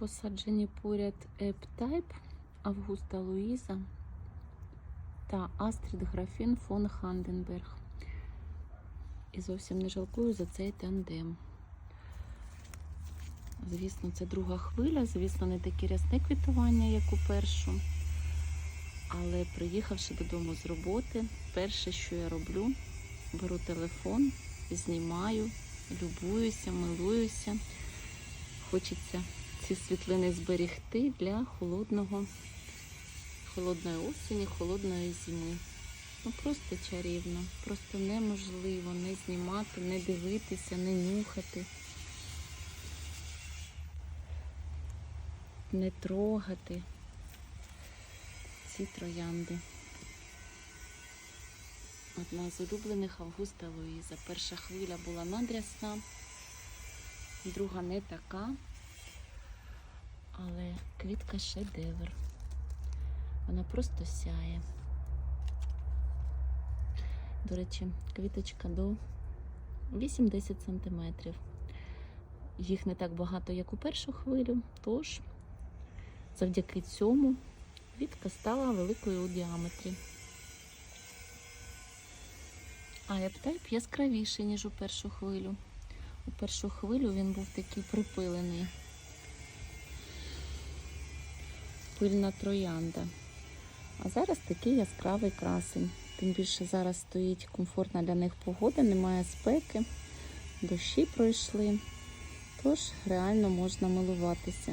посаджені поряд Еп-Тайп, Августа Луїза та Астрід Графін фон Ханденберг. І зовсім не жалкую за цей тандем. Звісно, це друга хвиля, звісно, не таке рясне квітування, як у першу. Але приїхавши додому з роботи, перше, що я роблю, беру телефон, знімаю, любуюся, милуюся. Хочеться ці світлини зберігти для холодного, холодної осені, холодної зими. Ну просто чарівно, просто неможливо не знімати, не дивитися, не нюхати, не трогати ці троянди. Одна з улюблених Августа Луїза. Перша хвиля була надрясна, друга не така, але квітка шедевр. Вона просто сяє. До речі, квіточка до 8-10 см. Їх не так багато, як у першу хвилю, тож завдяки цьому квітка стала великою у діаметрі. А ептайп яскравіший, ніж у першу хвилю. У першу хвилю він був такий припилений. Пильна троянда. А зараз такий яскравий красень. Тим більше зараз стоїть комфортна для них погода, немає спеки, дощі пройшли. Тож реально можна милуватися.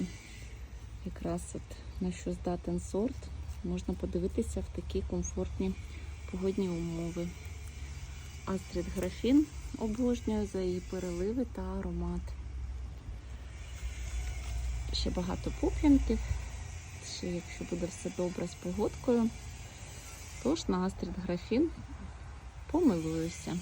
Якраз от на що здатен сорт, можна подивитися в такі комфортні погодні умови. Астрид Графін обожнюю за її переливи та аромат. Ще багато пуп'янків. Ще, якщо буде все добре з погодкою, тож на Астрид Графін помилуюся.